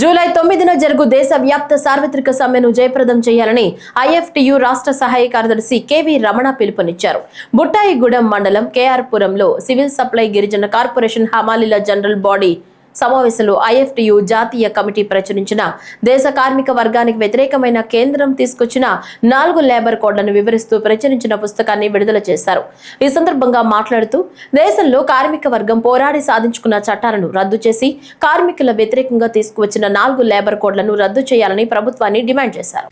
July తొమ్మిదిన జరుగు దేశ వ్యాప్త సార్వత్రిక సమ్మెను జయప్రదం చేయాలని ఐఎఫ్టియు రాష్ట్ర సహాయ కార్యదర్శి కెవి రమణ పిలుపునిచ్చారు. బుట్టాయిగూడెం మండలం కేఆర్పురంలో సివిల్ సప్లై గిరిజన కార్పొరేషన్ హమాలీల జనరల్ బాడీ సమావేశంలో ఐఎఫ్టియు జాతీయ కమిటీ ప్రచురించిన దేశ కార్మిక వర్గానికి వ్యతిరేకమైన కేంద్రం తీసుకొచ్చిన నాలుగు లేబర్ కోడ్లను వివరిస్తూ ప్రచురించిన పుస్తకాన్ని విడుదల చేశారు. ఈ సందర్భంగా మాట్లాడుతూ దేశంలో కార్మిక వర్గం పోరాడి సాధించుకున్న చట్టాలను రద్దు చేసి కార్మికుల వ్యతిరేకంగా తీసుకువచ్చిన నాలుగు లేబర్ కోడ్లను రద్దు చేయాలని ప్రభుత్వాన్ని డిమాండ్ చేశారు.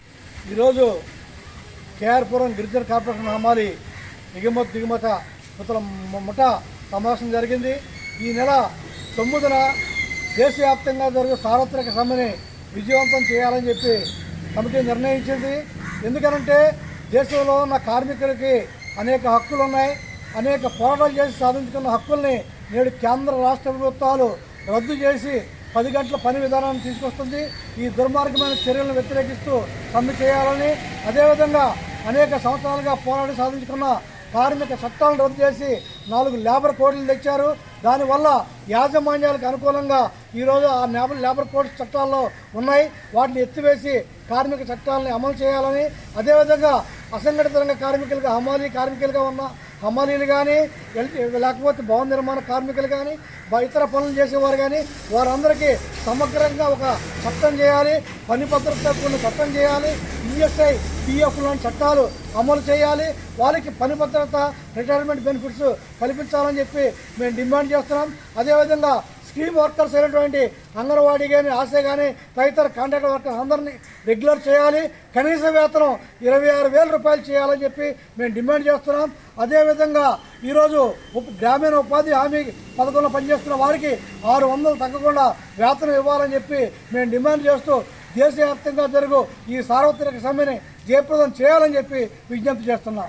ఈరోజు కేఆర్పురం గిరిజన కార్పొరేషన్ హమాలి ఎగుమతి దిగుమత ముఠా సమావేశం జరిగింది. ఈ నెల తొమ్మిదిన దేశవ్యాప్తంగా జరిగే సార్వత్రిక సమ్మెని విజయవంతం చేయాలని చెప్పి కమిటీ నిర్ణయించింది. ఎందుకనంటే దేశంలో ఉన్న కార్మికులకి అనేక హక్కులు ఉన్నాయి. అనేక పోరాటాలు చేసి సాధించుకున్న హక్కుల్ని నేడు కేంద్ర రాష్ట్ర ప్రభుత్వాలు రద్దు చేసి పది గంటల పని విధానాన్ని తీసుకొస్తుంది. ఈ దుర్మార్గమైన చర్యలను వ్యతిరేకిస్తూ సమ్మె చేయాలని అదేవిధంగా అనేక సంవత్సరాలుగా పోరాడి సాధించుకున్న కార్మిక చట్టాలను రద్దు చేసి నాలుగు లేబర్ కోడ్లు తెచ్చారు. దానివల్ల యాజమాన్యాలకు అనుకూలంగా ఈరోజు ఆ లేబర్ లేబర్ కోడ్ చట్టాల్లో ఉన్నాయి. వాటిని ఎత్తివేసి కార్మిక చట్టాలని అమలు చేయాలని అదేవిధంగా అసంఘటిత రంగ కార్మికులుగా హమాలీ కార్మికులుగా ఉన్న హమాలీలు కానీ లేకపోతే భవన నిర్మాణ కార్మికులు కానీ ఇతర పనులు చేసేవారు కానీ వారందరికీ సమగ్రంగా ఒక చట్టం చేయాలి. పని భద్రత కొన్ని చట్టం చేయాలి. ఈఎస్ఐ పిఎఫ్ లాంటి చట్టాలు అమలు చేయాలి. వారికి పని భద్రత రిటైర్మెంట్ బెనిఫిట్స్ కల్పించాలని చెప్పి మేము డిమాండ్ చేస్తున్నాం. అదేవిధంగా స్కీమ్ వర్కర్స్ అయినటువంటి అంగన్వాడీ కానీ ఆశ కానీ తదితర కాంట్రాక్ట్ వర్కర్స్ అందరినీ రెగ్యులర్ చేయాలి. కనీస వేతనం ఇరవై ఆరు వేల రూపాయలు చేయాలని చెప్పి మేము డిమాండ్ చేస్తున్నాం. అదేవిధంగా ఈరోజు ఉప గ్రామీణ ఉపాధి హామీ పథకంలో పనిచేస్తున్న వారికి ఆరు వందలు తగ్గకుండా వేతనం ఇవ్వాలని చెప్పి మేము డిమాండ్ చేస్తూ దేశవ్యాప్తంగా జరుగు ఈ సార్వత్రిక సమ్మెని జయప్రదం చేయాలని చెప్పి విజ్ఞప్తి చేస్తున్నారు